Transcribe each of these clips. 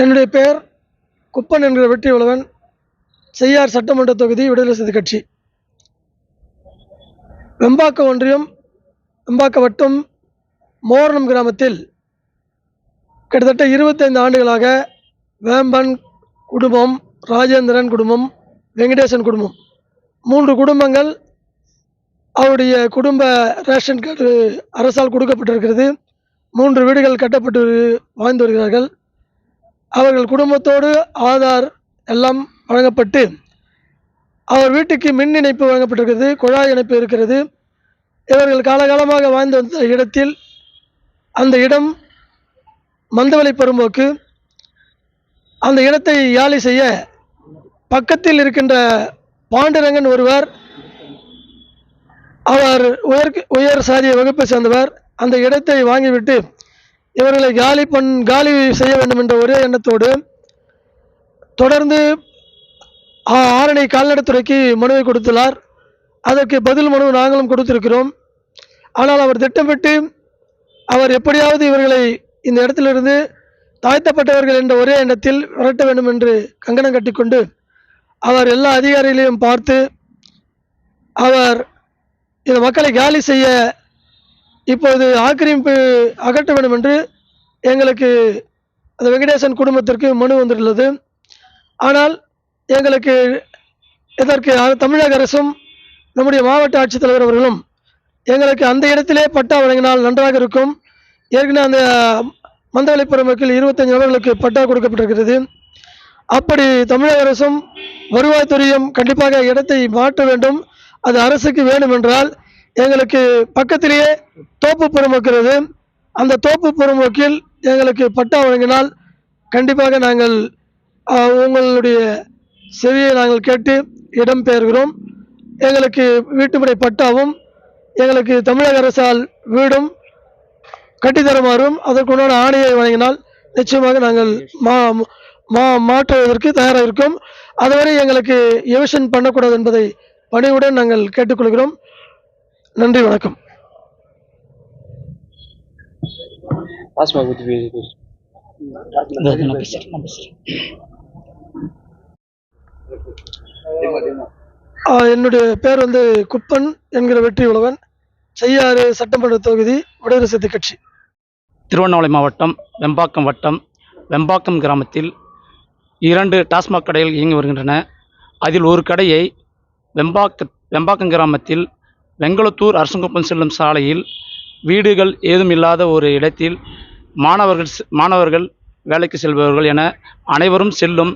என்னுடைய பெயர் குப்பன் என்கிற வெற்றி உழவன் செய்யார் சட்டமன்ற தொகுதி விடுதலை சிறுத்தை கட்சி. வெம்பாக்கம் ஒன்றியம் வெம்பாக்க வட்டம் மோரணம் கிராமத்தில் கிட்டத்தட்ட இருபத்தைந்து ஆண்டுகளாக வேம்பன் குடும்பம் ராஜேந்திரன் குடும்பம் வெங்கடேசன் குடும்பம். மூன்று குடும்பங்கள் அவருடைய குடும்ப ரேஷன் கார்டு அரசால் கொடுக்கப்பட்டிருக்கிறது. மூன்று வீடுகள் கட்டப்பட்டு வாழ்ந்து வருகிறார்கள். அவர்கள் குடும்பத்தோடு ஆதார் எல்லாம் வழங்கப்பட்டு அவர் வீட்டுக்கு மின் இணைப்பு வழங்கப்பட்டிருக்கிறது குழாய் இணைப்பு இருக்கிறது. இவர்கள் காலகாலமாக வாழ்ந்து வந்த இடத்தில் அந்த இடம் மந்தவெளி பெரும்போக்கு. அந்த இடத்தை யாழி செய்ய பக்கத்தில் இருக்கின்ற பாண்டுரங்கன் ஒருவர் அவர் உயர் உயர் சாதிய வகுப்பை சேர்ந்தவர். அந்த இடத்தை வாங்கிவிட்டு இவர்களை காலி பண் காலி செய்ய வேண்டும் என்ற ஒரே எண்ணத்தோடு தொடர்ந்து ஆ- ஆரணி கால்நடைத்துறைக்கு மனுவை கொடுத்துள்ளார். அதற்கு பதில் மனு நாங்களும் கொடுத்திருக்கிறோம். ஆனால் அவர் திட்டமிட்டு அவர் எப்படியாவது இவர்களை இந்த இடத்திலிருந்து தாழ்த்தப்பட்டவர்கள் என்ற ஒரே எண்ணத்தில் விரட்ட வேண்டும் என்று கங்கணம் கட்டிக்கொண்டு அவர் எல்லா அதிகாரிகளையும் பார்த்து அவர் இந்த மக்களை காலி செய்ய இப்போது ஆக்கிரமிப்பு அகற்ற வேண்டும் என்று எங்களுக்கு அந்த வெங்கடேசன் குடும்பத்திற்கு மனு வந்துள்ளது. ஆனால் எங்களுக்கு இதற்கு தமிழக அரசும் நம்முடைய மாவட்ட ஆட்சித்தலைவர் அவர்களும் எங்களுக்கு அந்த இடத்திலே பட்டா வழங்கினால் நன்றாக இருக்கும். ஏற்கனவே அந்த மந்தவெளிப்புற மக்கள் இருபத்தஞ்சு நபர்களுக்கு பட்டா கொடுக்கப்பட்டிருக்கிறது. அப்படி தமிழக அரசும் வருவாய்த்துறையும் கண்டிப்பாக இடத்தை மாற்ற வேண்டும். அது அரசுக்கு வேண்டும் என்றால் எங்களுக்கு பக்கத்திலேயே தோப்பு பெருமக்கிறது அந்த தோப்பு பெருமக்கில் எங்களுக்கு பட்டா வழங்கினால் கண்டிப்பாக நாங்கள் உங்களுடைய செவியை நாங்கள் கேட்டு இடம் பெயர்கிறோம். எங்களுக்கு வீட்டுமுறை பட்டாவும் எங்களுக்கு தமிழக அரசால் வீடும் கட்டித்தருமாறும் அதற்குண்டான ஆணையை வழங்கினால் நிச்சயமாக நாங்கள் மா மா மாற்றுவதற்கு தயாராக இருக்கோம். அதுவரை எங்களுக்கு எவிஷன் பண்ணக்கூடாது என்பதை பணிவுடன் நாங்கள் கேட்டுக்கொள்கிறோம். நன்றி வணக்கம். பேசி ஆஹ் என்னுடைய பேர் வந்து குப்பன் என்கிற வெற்றி உழவன். செய்யாறு சட்டமன்ற தொகுதி விடுதலை கட்சி. திருவண்ணாமலை மாவட்டம் வெம்பாக்கம் வட்டம் வெம்பாக்கம் கிராமத்தில் இரண்டு டாஸ்மாக் கடைகள் இயங்கி வருகின்றன. அதில் ஒரு கடையை வெம்பாக்க வெம்பாக்கம் கிராமத்தில் வெங்கலத்தூர் அரசங்குப்பம் செல்லும் சாலையில் வீடுகள் ஏதும் இல்லாத ஒரு இடத்தில் மாணவர்கள் மாணவர்கள் வேலைக்கு செல்பவர்கள் என அனைவரும் செல்லும்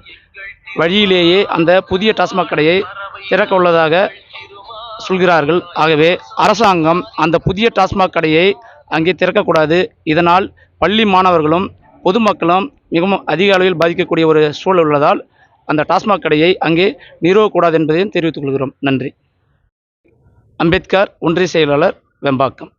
வழியிலேயே அந்த புதிய டாஸ்மாக் கடையை திறக்க உள்ளதாக சொல்கிறார்கள். ஆகவே அரசாங்கம் அந்த புதிய டாஸ்மாக் கடையை அங்கே திறக்கக்கூடாது. இதனால் பள்ளி மாணவர்களும் பொதுமக்களும் மிகவும் அதிக அளவில் பாதிக்கக்கூடிய ஒரு சூழல் உள்ளதால் அந்த டாஸ்மாக் கடையை அங்கே நிறுவக்கூடாது என்பதையும் தெரிவித்துக் கொள்கிறோம். நன்றி. அம்பேத்கர் ஒன்றிய செயலாளர் வெம்பாக்கம்.